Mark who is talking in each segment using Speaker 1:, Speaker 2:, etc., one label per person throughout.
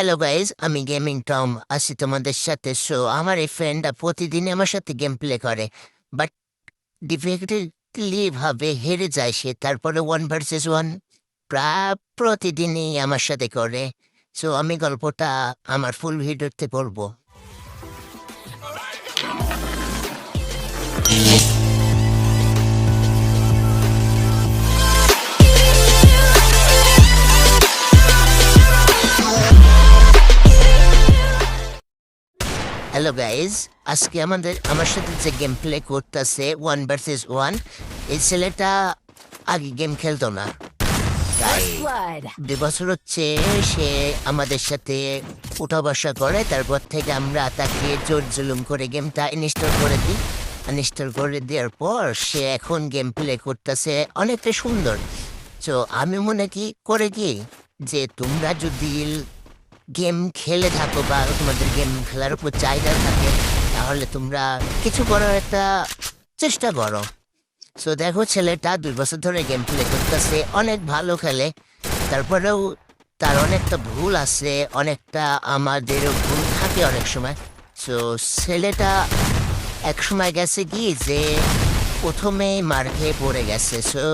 Speaker 1: Hello guys আমি gaming Tom আছি তোমাদের সাথে সো আমার এই ফ্রেন্ডটা প্রতিদিন আমার সাথে গেম প্লে করে। বাট ডিফিকাল্টলি ভাবে হেরে যায় সে, তারপরে ওয়ান ভার্সেস ওয়ান প্রায় প্রতিদিনই আমার সাথে করে। সো আমি গল্পটা আমার ফুল ভিডিওতে বলব। হ্যালো গাইজ আজকে আমাদের আমার সাথে যে গেম প্লে করতেছে ওয়ান ভার্সেস ওয়ান এই ছেলেটা আগে গেম খেলতো না। তাই. দুই বছর হচ্ছে সে আমাদের সাথে উঠা বসা করে তারপর থেকে আমরা তাকে জোর জুলুম করে গেমটা ইনস্টল করে দিই। ইনস্টল করে দেওয়ার পর সে এখন গেম প্লে করতেছে অনেকটা সুন্দর। তো আমি মনে কি করে কি যে তোমরা যদি গেম খেলে থাকো বা তোমাদের গেম খেলার উপর চাহিদা থাকে, তাহলে তোমরা কিছু করার একটা চেষ্টা করো। সো দেখো ছেলেটা দুই বছর ধরে গেম প্লে করতেছে, অনেক ভালো খেলে, তারপরেও তার অনেকটা ভুল আছে, অনেকটা আমাদেরও ভুল থাকে অনেক সময়। সো ছেলেটা এক সময় গেছে কি যে প্রথমেই মার খেয়ে পড়ে গেছে। সো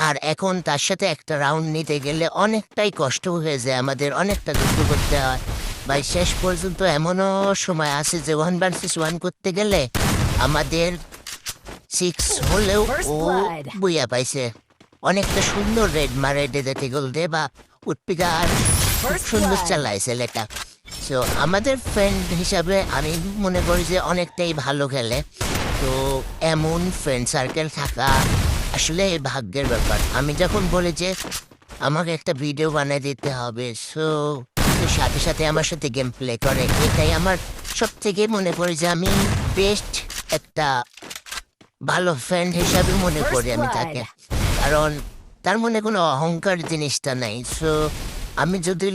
Speaker 1: আর এখন তার সাথে একটা রাউন্ড নিতে গেলে অনেকটাই কষ্ট হয়ে যায়। আমাদের অনেকটা যুদ্ধ করতে হয়। ভাই শেষ পর্যন্ত এমনও সময় আছে যে ওয়ান ভার্সেস ওয়ান করতে গেলে আমাদের সিক্স হলেও ও. বুইয়া পাইছে। অনেকটা সুন্দর রেড মারে ডেজাতে গোল দে বা উৎপিকা আর খুব সুন্দর. চালায় ছেলেটা তো আমাদের ফ্রেন্ড হিসাবে আমি মনে করি যে অনেকটাই ভালো খেলে। তো এমন ফ্রেন্ড সার্কেল থাকা আসলে ভাগ্যের ব্যাপার। আমি যখন বলি যে আমাকে একটা ভিডিও বানিয়ে দিতে হবে সো সাথে সাথে আমার সাথে গেম প্লে করে। এটাই আমার সব থেকে মনে পড়ে যে আমি বেস্ট একটা ভালো ফ্রেন্ড হিসাবে মনে করি আমি তাকে। কারণ তার মনে কোনো অহংকার জিনিসটা নাই। সো আমি যদি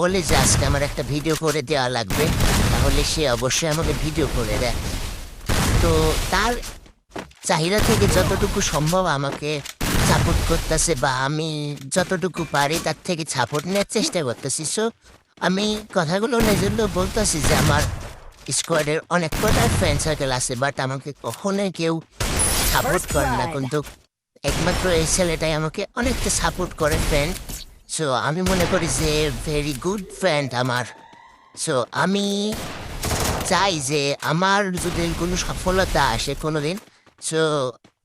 Speaker 1: বলি যে আজকে আমার একটা ভিডিও করে দেওয়া লাগবে তাহলে সে অবশ্যই আমাকে ভিডিও করে দেয়। তো তার চাহিদা থেকে যতটুকু সম্ভব আমাকে সাপোর্ট করতেছে বা আমি যতটুকু পারি তার থেকে সাপোর্ট নেওয়ার চেষ্টা করতেছি। সো আমি কথাগুলো নিজের বলতেছি যে আমার স্কোয়াডের অনেক কটা ফ্রেন্ড সার্কেল আছে বাট আমাকে কখনোই কেউ সাপোর্ট করে না। কিন্তু একমাত্র এই ছেলেটাই আমাকে অনেকটা সাপোর্ট করে ফ্রেন্ড সো আমি মনে করি যে ভেরি গুড ফ্রেন্ড আমার। সো আমি চাই যে আমার যদি কোনো সফলতা আসে কোনোদিন সো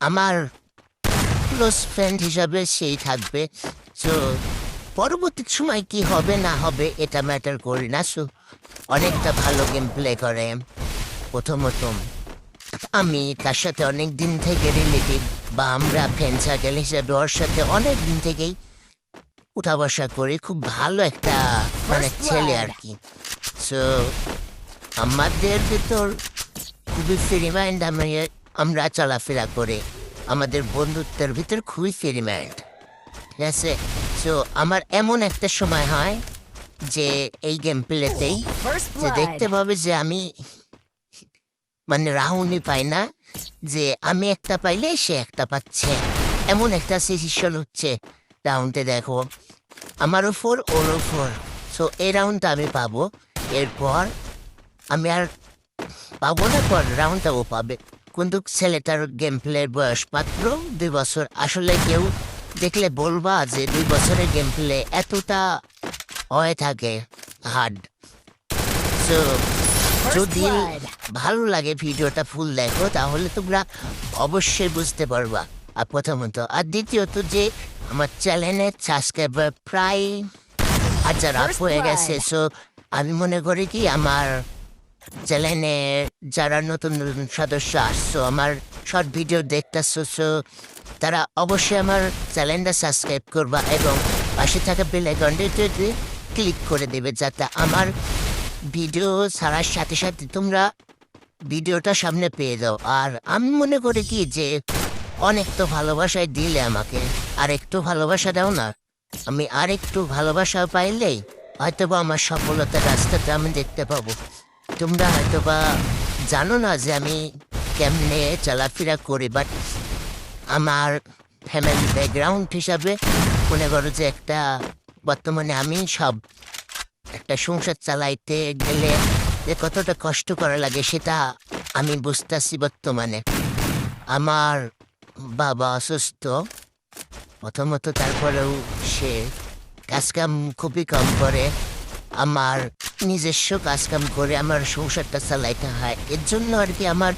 Speaker 1: আমার ক্লোজ ফ্রেন্ড হিসাবে সেই থাকবে। সো পরবর্তী সময় কি হবে না হবে এটা ম্যাটার করি না। সো অনেকটা ভালো গেম প্লে করে। প্রথমত আমি তার সাথে অনেক দিন থেকে রিলেটিভ বা আমরা ফ্রেন্ড সার্কেল হিসেবে ওর সাথে অনেক দিন থেকেই উঠা বসা করি। খুব ভালো একটা মানে ছেলে আর কি সো আমাদের ভিতর খুবই ফ্রি মাইন্ড আমি আমরা চলাফেরা করে আমাদের বন্ধুত্বের ভিতর খুবই ফ্রি মাইন্ড ঠিক আছে সো আমার এমন একটা সময় হয় যে এই গেম প্লেতেই যে দেখতে পাবে যে আমি মানে রাহুনি পাই না যে আমি একটা পাইলে সে একটা পাচ্ছে। এমন একটা সিচুয়েশন হচ্ছে রাউন্ডে দেখো। আমারও ফোর ওরও ফোর সো এই রাউন্ডটা আমি পাবো। এরপর আমি আর পাবো না পর রাউন্ডটা ও পাবে। কিন্তু ছেলেটার গেম প্লের বয়স মাত্র দুই বছর। আসলে কেউ দেখলে বলবা যে দুই বছরের গেম প্লে এতটা হয়ে থাকে হার্ড সো যদি ভালো লাগে ভিডিওটা ফুল দেখো তাহলে তোমরা অবশ্যই বুঝতে পারবা। আর প্রথমত আর দ্বিতীয়ত যে আমার চ্যানেলের সাবস্ক্রাইবার প্রায় হাজার আপ হয়ে গেছে সো আমি মনে করি কি আমার চ্যানেলে যারা নতুন নতুন সদস্য আসছো, আমার শর্ট ভিডিও দেখতেছো তারা অবশ্যই আমার চ্যানেলটা সাবস্ক্রাইব করবা এবং পাশে থাকা বেল আইকনটি ক্লিক করে দেবে যাতে আমার ভিডিও ছাড়ার সাথে সাথে তোমরা ভিডিওটা সামনে পেয়ে যাও। আর আমি মনে করি কি যে অনেক তো ভালোবাসায় দিলে আমাকে, আর একটু ভালোবাসা দাও না। আমি আর একটু ভালোবাসা পাইলেই হয়তো বা আমার সফলতার রাস্তাটা আমি দেখতে পাবো। তোমরা হয়তো বা জানো না যে আমি কেমনে চলাফেরা করি বাট আমার ফ্যামিলি ব্যাকগ্রাউন্ড হিসাবে মনে করো যে একটা, বর্তমানে আমি সব একটা সংসার চালাইতে গেলে যে কতটা কষ্ট করা লাগে সেটা আমি বুঝতেছি বর্তমানে। আমার বাবা অসুস্থ, প্রথমত তারপরেও সে কাজকাম খুবই কম করে। আমার নিজস্ব কাজকাম করে আমার সংসারটা চালাইতে হয়। এর জন্য আর কি আমার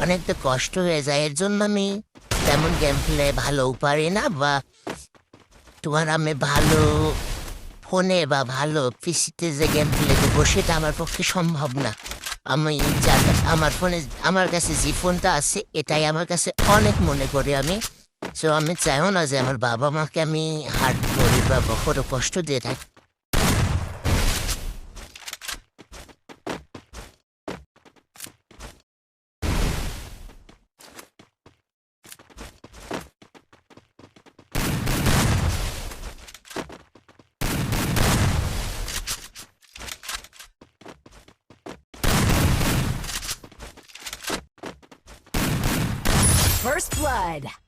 Speaker 1: অনেকটা কষ্ট হয়ে যায়। এর জন্য আমি তেমন গেম খেলে ভালো পারি না বা তোমার আমি ভালো ফোনে বা ভালো পিসিতে যে গেম প্লে দেবো সেটা আমার পক্ষে সম্ভব না। আমি যা আমার ফোনে আমার কাছে যে ফোনটা আছে, এটাই আমার কাছে অনেক মনে করি আমি। সো আমি চাইও না যে আমার বাবা মাকে আমি হার্ট করি বা বড় কষ্ট দিয়ে থাকি।
Speaker 2: First blood.